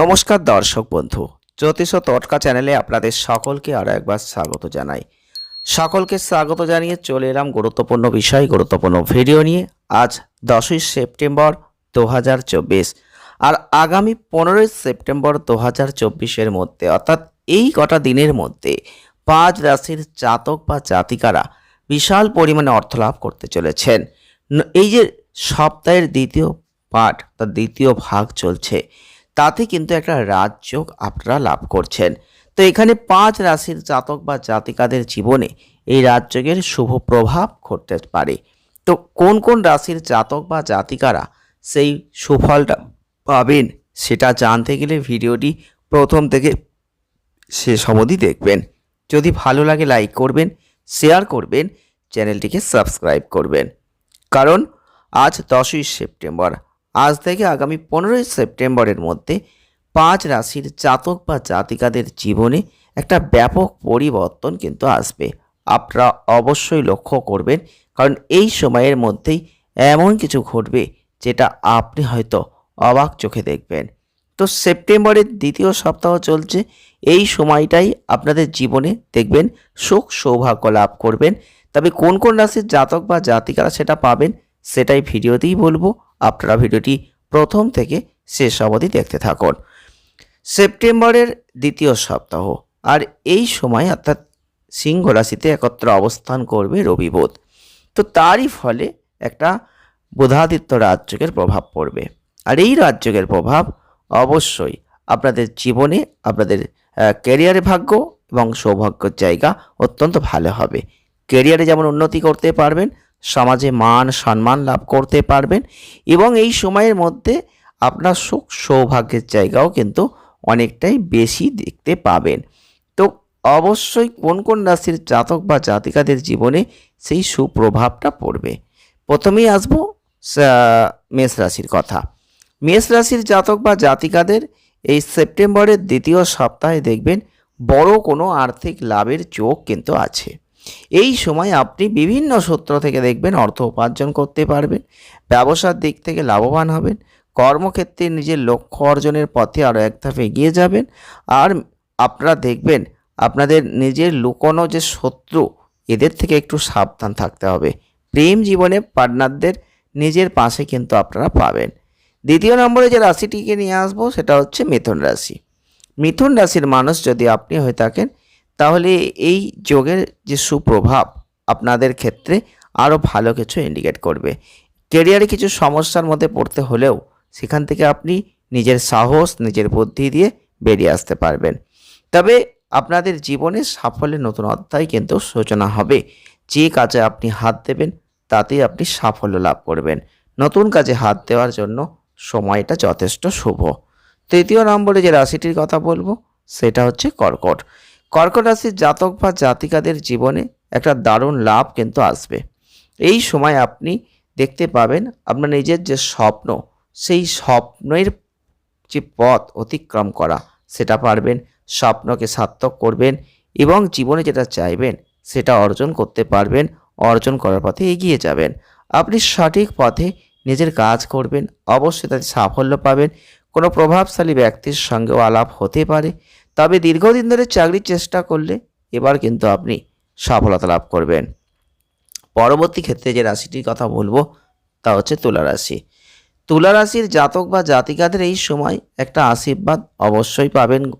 নমস্কার দর্শক বন্ধু। জ্যোতিষ তটকা চ্যানেলে আপনাদের সকলকে আরও একবার স্বাগত জানাই। সকলকে স্বাগত জানিয়ে চলে এলাম গুরুত্বপূর্ণ বিষয়, গুরুত্বপূর্ণ ভিডিও নিয়ে। আজ দশই সেপ্টেম্বর দু হাজার চব্বিশ। আর আগামী পনেরোই সেপ্টেম্বর দু হাজার মধ্যে, অর্থাৎ এই কটা দিনের মধ্যে, পাঁচ রাশির জাতক বা জাতিকারা বিশাল পরিমাণে অর্থ লাভ করতে চলেছেন। এই যে সপ্তাহের দ্বিতীয় পাঠ, তার দ্বিতীয় ভাগ চলছে। তাতে কিন্তু একটা রাজযোগ আপনারা লাভ করছেন। তো এখানে পাঁচ রাশির জাতক বা জাতিকাদের জীবনে এই রাজযোগের শুভ প্রভাব ঘটতে পারে। তো কোন কোন রাশির জাতক বা জাতিকারা সেই সুফলটা পাবেন সেটা জানতে গেলে ভিডিওটি প্রথম থেকে শেষ অবধি দেখবেন। যদি ভালো লাগে লাইক করবেন, শেয়ার করবেন, চ্যানেলটিকে সাবস্ক্রাইব করবেন। কারণ আজ দশই সেপ্টেম্বর আজ থেকে আগামী পনেরোই সেপ্টেম্বরের মধ্যে পাঁচ রাশির জাতক বা জাতিকাদের জীবনে একটা ব্যাপক পরিবর্তন কিন্তু আসবে। আপনারা অবশ্যই লক্ষ্য করবেন, কারণ এই সময়ের মধ্যেই এমন কিছু ঘটবে যেটা আপনি হয়তো অবাক চোখে দেখবেন। তো সেপ্টেম্বরের দ্বিতীয় সপ্তাহ চলছে, এই সময়টাই আপনাদের জীবনে দেখবেন সুখ সৌভাগ্য লাভ করবেন। তবে কোন কোন রাশির জাতক বা জাতিকারা সেটা পাবেন, সেটাই ভিডিওতেই বলব। আপনারা ভিডিওটি প্রথম থেকে শেষ অবধি দেখতে থাকুন। সেপ্টেম্বরের দ্বিতীয় সপ্তাহ, আর এই সময় অর্থাৎ সিংহ রাশিতে একত্র অবস্থান করবে রবি বুধ। তো তারই ফলে একটা বোধাদিত্য রাজযোগের প্রভাব পড়বে। আর এই রাজযোগের প্রভাব অবশ্যই আপনাদের জীবনে, আপনাদের ক্যারিয়ারে ভাগ্য এবং সৌভাগ্যর জায়গা অত্যন্ত ভালো হবে। ক্যারিয়ারে যেমন উন্নতি করতে পারবেন সমাজে মান সম্মান লাভ করতে পারবেন এবং এই সময়ের মধ্যে আপনার সুখ সৌভাগ্যের জায়গাও কিন্তু অনেকটাই বেশি দেখতে পাবেন। তো অবশ্যই কোন কোন রাশির জাতক বা জাতিকাদের জীবনে সেই সুপ্রভাবটা পড়বে? প্রথমেই আসব মেষ রাশির কথা। মেষ রাশির জাতক বা জাতিকাদের এই সেপ্টেম্বরের দ্বিতীয় সপ্তাহে দেখবেন বড় কোনো আর্থিক লাভের যোগ কিন্তু আছে। এই সময় আপনি বিভিন্ন সূত্র থেকে দেখবেন অর্থ উপার্জন করতে পারবেন, ব্যবসার দিক থেকে লাভবান হবেন, কর্মক্ষেত্রে নিজের লক্ষ্য অর্জনের পথে আরও এক ধাপ এগিয়ে যাবেন, আর আপনারা দেখবেন আপনাদের নিজের লুকোনো যে শত্রু, এদের থেকে একটু সাবধান থাকতে হবে। প্রেম জীবনে পার্টনারদের নিজের পাশে কিন্তু আপনারা পাবেন। দ্বিতীয় নম্বরে যে রাশিটিকে নিয়ে আসব, সেটা হচ্ছে মিথুন রাশি। মিথুন রাশির মানুষ যদি আপনি হয়ে থাকেন তাহলে এই যোগের যে সুপ্রভাব আপনাদের ক্ষেত্রে আরও ভালো কিছু ইন্ডিকেট করবে। কেরিয়ারে কিছু সমস্যার মধ্যে পড়তে হলেও সেখান থেকে আপনি নিজের সাহস, নিজের বুদ্ধি দিয়ে বেরিয়ে আসতে পারবেন। তবে আপনাদের জীবনে সাফল্যের নতুন অধ্যায় কিন্তু সূচনা হবে। যে কাজে আপনি হাত দেবেন, তাতেই আপনি সাফল্য লাভ করবেন। নতুন কাজে হাত দেওয়ার জন্য সময়টা যথেষ্ট শুভ। তৃতীয় নম্বরে যে রাশিটির কথা বলব, সেটা হচ্ছে কর্কট। কর্কট রাশির জাতক বা জাতিকাদের জীবনে একটা দারুণ লাভ কিন্তু আসবে। এই সময় আপনি দেখতে পাবেন আপনার নিজের যে স্বপ্ন, সেই স্বপ্নের যে পথ অতিক্রম করা, সেটা পারবেন, স্বপ্নকে সার্থক করবেন এবং জীবনে যেটা চাইবেন, সেটা অর্জন করতে পারবেন, অর্জন করার পথে এগিয়ে যাবেন। আপনি সঠিক পথে নিজের কাজ করবেন, অবশ্যই তাতে সাফল্য পাবেন, কোনো প্রভাবশালী ব্যক্তির সঙ্গেও আলাপ হতে পারে তবে দীর্ঘদিন ধরে চাকরির চেষ্টা করলে এবার কিন্তু আপনি সফলতা লাভ করবেন। পরবর্তী ক্ষেত্রে যে রাশিটির কথা বলব, তা হচ্ছে তুলা রাশি। তুলা রাশির জাতক বা জাতিকাদের এই সময় একটা আশীর্বাদ অবশ্যই পাবেন।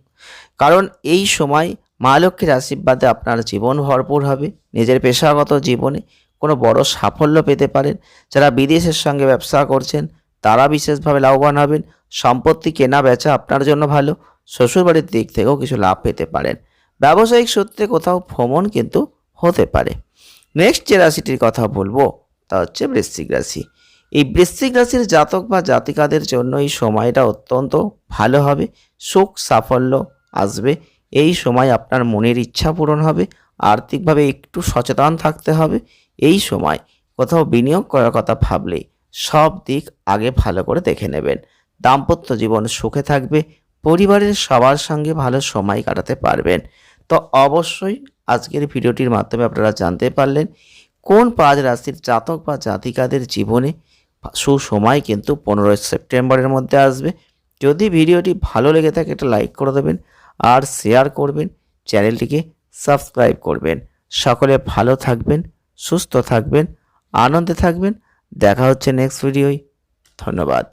কারণ এই সময় মা লক্ষ্মীর আশীর্বাদে আপনার জীবন ভরপুর হবে। নিজের পেশাগত জীবনে কোনো বড় সাফল্য পেতে পারেন। যারা বিদেশের সঙ্গে ব্যবসা করছেন, তারা বিশেষভাবে লাভবান হবেন। সম্পত্তি কেনা বেচা আপনার জন্য ভালো। শ্বশুরবাড়ির দিক থেকেও কিছু লাভ পেতে পারেন। ব্যবসায়িক সূত্রে কোথাও ভ্রমণ কিন্তু হতে পারে। নেক্সট যে রাশিটির কথা বলব, তা হচ্ছে বৃশ্চিক রাশি। এই বৃশ্চিক রাশির জাতক বা জাতিকাদের জন্য এই সময়টা অত্যন্ত ভালো হবে। সুখ, সাফল্য আসবে। এই সময় আপনার মনের ইচ্ছা পূরণ হবে। আর্থিকভাবে একটু সচেতন থাকতে হবে। এই সময় কোথাও বিনিয়োগ করার কথা ভাবলেই সব দিক আগে ভালো করে দেখে নেবেন। দাম্পত্য জীবন সুখে থাকবে, পরিবারের সবার সঙ্গে ভালো সময় কাটাতে পারবেন। তো অবশ্যই আজকের ভিডিওটির মাধ্যমে আপনারা জানতে পারলেন, কোন পাঁচ রাশির জাতক বা জাতিকাদের জীবনে সুসময় কিন্তু পনেরোই সেপ্টেম্বরের মধ্যে আসবে। যদি ভিডিওটি ভালো লেগে থাকে একটা লাইক করে দেবেন আর শেয়ার করবেন, চ্যানেলটিকে সাবস্ক্রাইব করবেন। সকলে ভালো থাকবেন, সুস্থ থাকবেন, আনন্দে থাকবেন। দেখা হচ্ছে নেক্সট ভিডিওয় ধন্যবাদ।